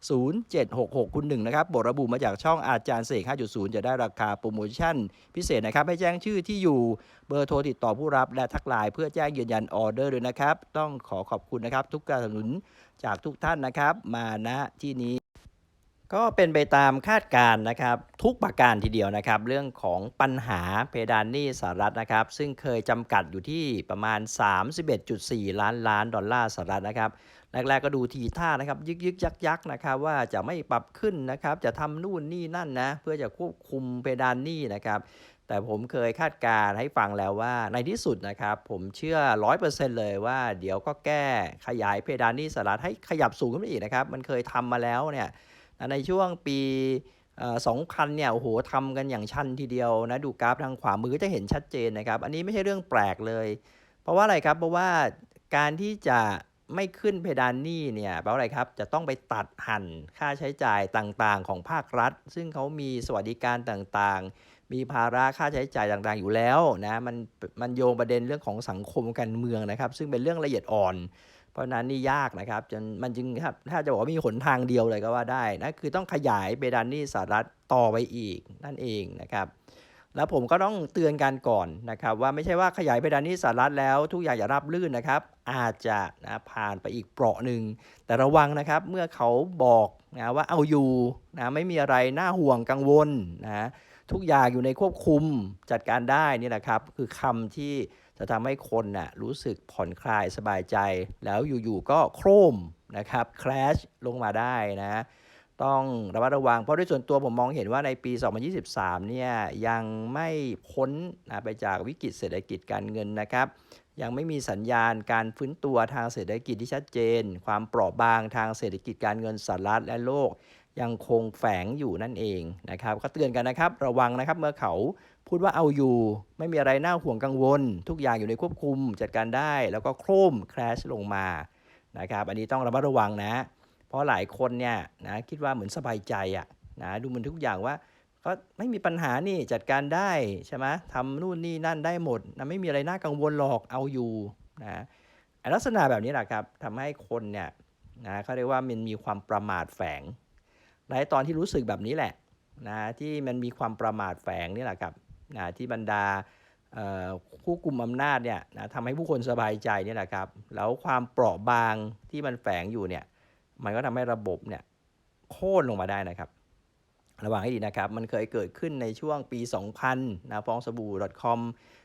0766 คุณหนึ่งนะครับบทระบุมาจากช่องอาจารย์เสก 5.0 จะได้ราคาโปรโมชั่น พิเศษนะครับ ให้แจ้งชื่อที่อยู่เบอร์โทรติดต่อผู้รับและทักไลน์เพื่อแจ้งยืนยันออเดอร์ด้วยนะครับ ต้องขอขอบคุณนะครับ ทุกการสนับสนุนจากทุกท่านนะครับ มาณที่นี้ ก็เป็นไปตามคาดการณ์นะครับ ทุกประการทีเดียวนะครับ เรื่องของปัญหาเพดานหนี้สหรัฐนะครับ ซึ่งเคยจำกัดอยู่ที่ประมาณ 31.4 ล้านล้านดอลลาร์สหรัฐนะครับ แรกๆก็ดูทีท่านะครับยึกยึกยักยักๆนะครับว่าจะไม่ปรับขึ้นนะครับจะทำนู่นนี่นั่นนะเพื่อจะควบคุมเพดานหนี้นะครับแต่ผมเคยคาดการณ์ให้ฟังแล้วว่าในที่สุดนะครับ ผมเชื่อ 100%เลยว่าเดี๋ยวก็แก้ขยายเพดานหนี้สหรัฐให้ขยับสูงขึ้นไปอีกนะครับ มันเคยทำมาแล้วเนี่ยในช่วงปีเอ่อ2000เนี่ยโอ้โหทำกันอย่างชันทีเดียวนะดูกราฟทางขวามือจะเห็นชัดเจนนะครับ อันนี้ไม่ใช่เรื่องแปลกเลย เพราะว่าอะไรครับเพราะว่าการที่จะ ไม่ขึ้นเพดานหนี้เนี่ยแปลว่าอะไรครับ จะต้องไปตัดหั่นค่าใช้จ่ายต่างๆ ของภาครัฐ ซึ่งเขามีสวัสดิการต่างๆ มีภาระค่าใช้จ่ายต่างๆ อยู่แล้วนะมันมันโยงประเด็นเรื่องของสังคมการเมืองนะครับ ซึ่งเป็นเรื่องละเอียดอ่อน เพราะนั้นนี่ยากนะครับจนมันจึงครับถ้าจะบอกว่ามีหนทางเดียวเลยก็ว่าได้นะคือต้องขยายเพดานหนี้สหรัฐต่อไปอีกนั่นเองนะครับ แล้วผมก็ต้องเตือนกันก่อนนะครับ ว่าไม่ใช่ว่าขยายเพดานนี้สหรัฐแล้วทุกอย่างจะรับลื่นนะครับ อาจจะนะผ่านไปอีกเปราะหนึ่งแต่ระวังนะครับเมื่อเขาบอกนะว่าเอาอยู่นะไม่มีอะไรน่าห่วงกังวลนะทุกอย่างอยู่ในควบคุมจัดการได้นี่แหละครับ คือคำที่จะทำให้คนน่ะรู้สึกผ่อนคลายสบายใจ แล้วอยู่ๆก็โครมนะครับคราชลงมาได้นะ ต้องระมัดระวัง เพราะด้วยส่วนตัวผมมองเห็นว่าในปี 2023 เนี่ยยังไม่พ้นนะไปจากวิกฤตเศรษฐกิจการเงินนะครับ ยังไม่มีสัญญาณการฟื้นตัวทางเศรษฐกิจที่ชัดเจน ความเปราะบางทางเศรษฐกิจการเงินสหรัฐและโลก ยังคงแฝงอยู่นั่นเองนะครับ ก็เตือนกันนะครับ ระวังนะครับเมื่อเขาพูดว่าเอาอยู่ ไม่มีอะไรน่าห่วงกังวล ทุกอย่างอยู่ในควบคุมจัดการได้ แล้วก็โครมคราชลงมานะครับ อันนี้ต้องระมัดระวังนะ เพราะหลายคนเนี่ยนะคิดว่าเหมือนสบายใจอะนะดูมือนทุกอย่างว่าก็ไม่มีปัญหานี่จัดการได้ใช่ไหมทำนู่นนี่นั่นได้หมดนะไม่มีอะไรน่ากังวลหรอกเอาอยู่นะลักษณะแบบนี้แหละครับทำให้คนเนี่ยนะเขาเรียกว่ามันมีความประมาทแฝงและตอนที่รู้สึกแบบนี้แหละนะที่มันมีความประมาทแฝงนี่แหละครับนะที่บรรดาเอ่กลุ่มอำนาจเนี่ยนะทำให้ผู้คนสบายใจนี่แหละครับแล้วความเปราะบางที่มันแฝงอยู่เนี่ย มันก็ทำให้ระบบเนี่ยโค่นลงมาได้นะครับ ระวังให้ดีนะครับ มันเคยเกิดขึ้นในช่วงปี 2000นะฟองสบู่ .com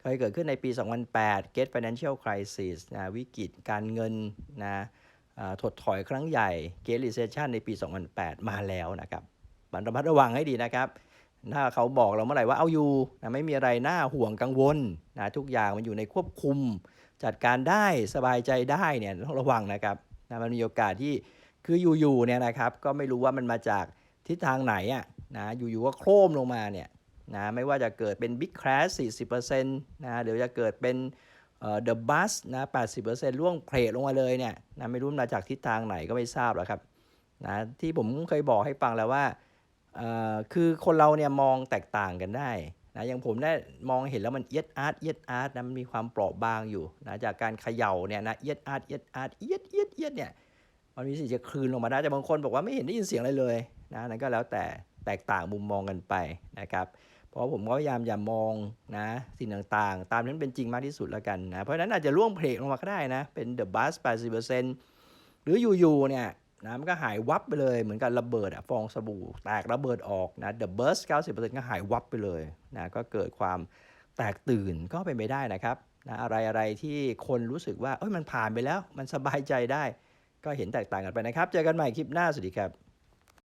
เคยเกิดขึ้นในปี 2008 Get Financial Crisis นะวิกฤตการเงินนะถดถอยครั้งใหญ่ Get Recession ในปี 2008 มาแล้วนะครับมันระมัดระวังให้ดีนะครับถ้าเขาบอกเราเมื่อไหร่ว่าเอาอยู่นะไม่มีอะไรน่าห่วงกังวลนะทุกอย่างมันอยู่ในควบคุม จัดการได้สบายใจได้เนี่ยต้องระวังนะครับนะมันมีโอกาสที่ คืออยู่ๆเนี่ยนะครับก็ไม่รู้ว่ามันมาจากทิศทางไหนอะนะอยู่ๆก็โครมลงมาเนี่ยนะไม่ว่าจะเกิดเป็น Big Crash 40%นะเดี๋ยวจะเกิดเป็นเอ่อ The Bus นะ80%ร่วงเพลทลงมาเลยเนี่ยนะไม่รู้มาจากทิศทางไหนก็ไม่ทราบหรอกครับนะที่ผมเคยบอกให้ฟังแล้วว่าเอ่อคือคนเราเนี่ยมองแตกต่างกันได้นะอย่างผมได้มองเห็นแล้วมันเอียดอาร์ตเอียดอาร์ตนะมันมีความเปราะบางอยู่นะจากการเขย่าเนี่ยนะเอียดอาร์ตเอียดอาร์ตเอียดเอียดเอียดเนี่ย มันมีสิทธิ์จะคลืนลงมาได้แต่บางคนบอกว่าไม่เห็นได้ยินเสียงอะไรเลยนะนั่นก็แล้วแต่แตกต่างมุมมองกันไปนะครับเพราะผมก็พยายามอย่ามองนะสิ่งต่างๆ ตามนั้นเป็นจริงมากที่สุดแล้วกันนะเพราะฉะนั้นอาจจะร่วงเพลงลงมาก็ได้นะ เป็น The Buzz 80%หรืออยู่ๆเนี่ยนะมันก็หายวับไปเลยเหมือนกับระเบิดอะฟองสบู่แตกระเบิดออกนะ The Burst 90%ก็หายวับไปเลยนะก็เกิดความแตกตื่นก็เป็นไปได้นะครับนะอะไรอะไรที่คนรู้สึกว่าเอ้ยมันผ่านไปแล้ว มันสบายใจได้ ก็เห็นแตกต่างกันไปนะครับ เจอกันใหม่คลิปหน้าสวัสดีครับ